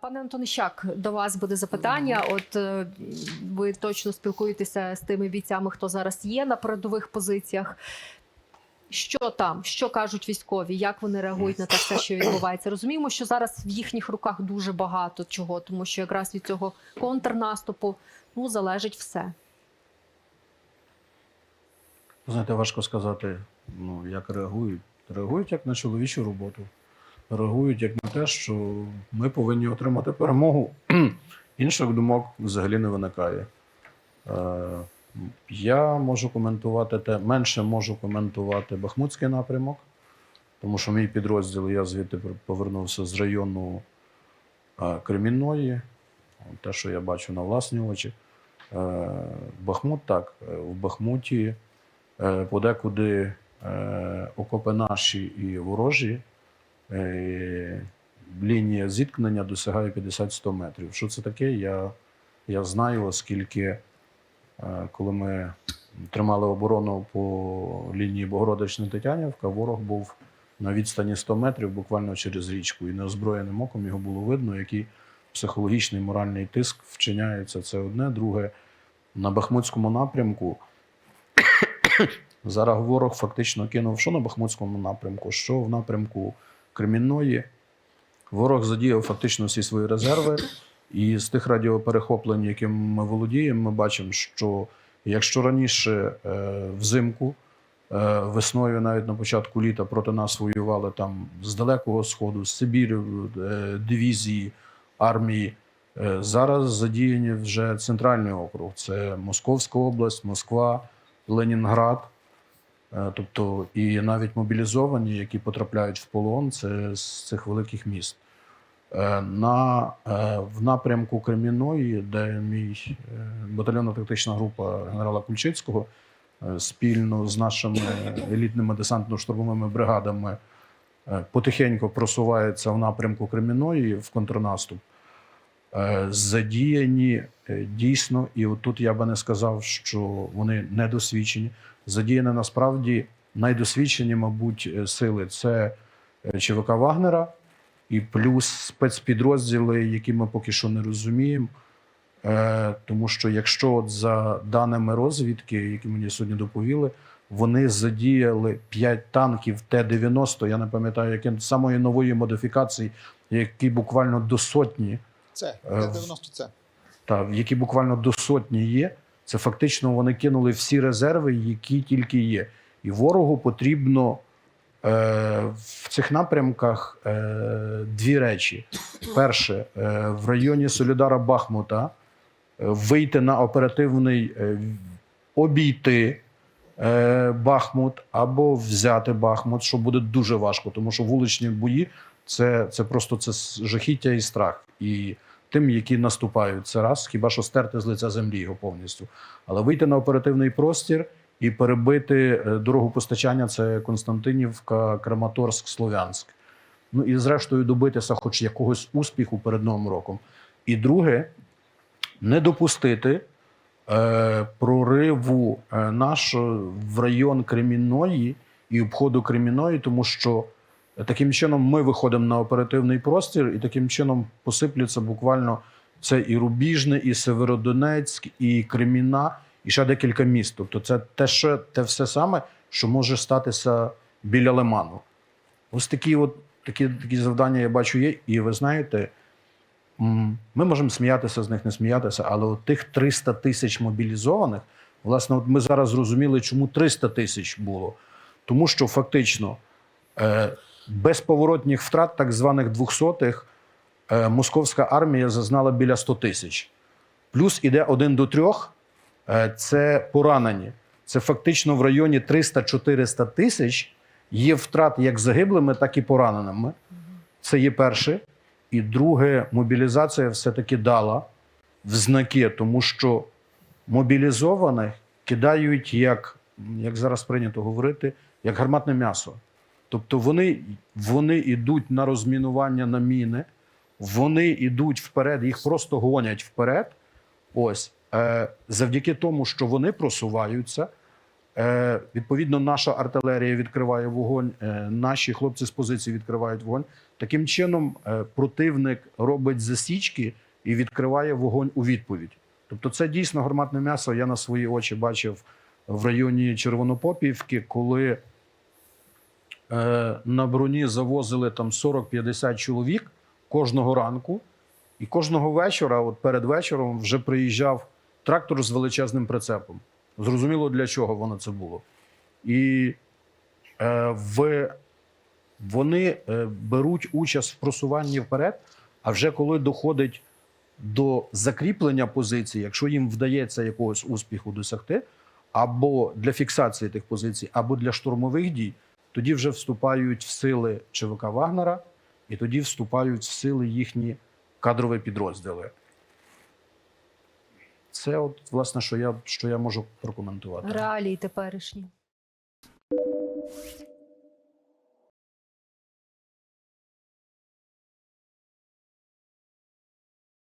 Пане Антонищак, до вас буде запитання. От е, ви точно спілкуєтеся з тими бійцями, хто зараз є на передових позиціях. Що там, що кажуть військові, як вони реагують на те все, що відбувається? Розуміємо, що зараз в їхніх руках дуже багато чого, тому що якраз від цього контрнаступу ну залежить все. Знаєте, важко сказати, ну, як реагують. Реагують як на чоловічу роботу. Реагують як на те, що ми повинні отримати перемогу. Інших думок взагалі не виникає. Е, я можу коментувати те, менше можу коментувати Бахмутський напрямок, тому що мій підрозділ, я звідти повернувся з району е, Кремінної, те, що я бачу на власні очі. Е, Бахмут так, в Бахмуті подекуди окопи наші і ворожі. Е, лінія зіткнення досягає 50-100 метрів. Що це таке? Я, я знаю, оскільки е, коли ми тримали оборону по лінії Богородична-Тетянівка, ворог був на відстані 100 метрів буквально через річку. І неозброєним оком його було видно, який психологічний моральний тиск вчиняється. Це одне. Друге, на Бахмутському напрямку зараз ворог фактично кинув що на Бахмутському напрямку, що в напрямку Кремінної. Ворог задіяв фактично всі свої резерви. І з тих радіоперехоплень, яким ми володіємо, ми бачимо, що якщо раніше е, взимку, е, весною, навіть на початку літа проти нас воювали там з Далекого Сходу, з Сибіру, е, дивізії, армії, е, зараз задіяні вже центральний округ. Це Московська область, Москва, Ленінград. Е, Тобто і навіть мобілізовані, які потрапляють в полон, це з цих великих міст. Е, На, е, в напрямку Кремінної, де мій батальйонно-тактична група генерала Кульчицького спільно з нашими елітними десантно-штурмовими бригадами потихеньку просувається в напрямку Кремінної в контрнаступ. Е, Задіяні е, дійсно, і отут я би не сказав, що вони недосвідчені. Задіяні насправді найдосвідчені, мабуть, е, сили це ЧВК Вагнера і плюс спецпідрозділи, які ми поки що не розуміємо. Тому що якщо от за даними розвідки, які мені сьогодні доповіли, вони задіяли 5 танків Т-90, я не пам'ятаю, яким самої нової модифікації, які буквально до сотні Це Е, в- 90 це. та, які буквально до сотні є. Це фактично вони кинули всі резерви, які тільки є. І ворогу потрібно е, в цих напрямках е, дві речі: перше, е, в районі Солідара Бахмута е, вийти на оперативний е, обійти е, Бахмут або взяти Бахмут, що буде дуже важко, тому що вуличні бої це, це просто це жахіття і страх. І тим, які наступають, це раз, хіба що стерти з лиця землі його повністю. Але вийти на оперативний простір і перебити е, дорогу постачання це Константинівка, Краматорськ, Слов'янськ. Ну і зрештою добитися хоч якогось успіху перед Новим роком. І друге, не допустити е, прориву е, нашого в район Кремінної і обходу Кремінної, тому що таким чином ми виходимо на оперативний простір, і таким чином посиплються буквально це і Рубіжне, і Северодонецьк, і Креміна, і ще декілька міст. Тобто, це те, що, те все саме, що може статися біля Лиману. Ось такі, от, такі, такі завдання я бачу є. І ви знаєте, ми можемо сміятися з них, не сміятися, але от тих 300 тисяч мобілізованих, власне, от ми зараз зрозуміли, чому 300 тисяч було. Тому що фактично е, безповоротних втрат, так званих двохсотих, е, московська армія зазнала біля 100 тисяч. Плюс іде один до трьох е, це поранені. Це фактично в районі 300-400 тисяч є втрат як загиблими, так і пораненими. Це є перше. І друге, мобілізація все-таки дала в знаки, тому що мобілізованих кидають, як, як зараз прийнято говорити, як гарматне м'ясо. Тобто вони, вони йдуть на розмінування на міни, вони йдуть вперед, їх просто гонять вперед. Ось е, завдяки тому, що вони просуваються, Е, відповідно, наша артилерія відкриває вогонь, е, наші хлопці з позиції відкривають вогонь. Таким чином, е, противник робить засічки і відкриває вогонь у відповідь. Тобто, це дійсно гарматне м'ясо. Я на свої очі бачив в районі Червонопопівки, коли на броні завозили там 40-50 чоловік кожного ранку, і кожного вечора, от перед вечором, вже приїжджав трактор з величезним прицепом. Зрозуміло, для чого воно це було. І е, в, вони е, беруть участь в просуванні вперед, а вже коли доходить до закріплення позицій, якщо їм вдається якогось успіху досягти, або для фіксації тих позицій, або для штурмових дій, тоді вже вступають в сили ЧВК Вагнера, і тоді вступають в сили їхні кадрові підрозділи. Це, от, власне, що я, що я можу прокоментувати. Реалії теперішні.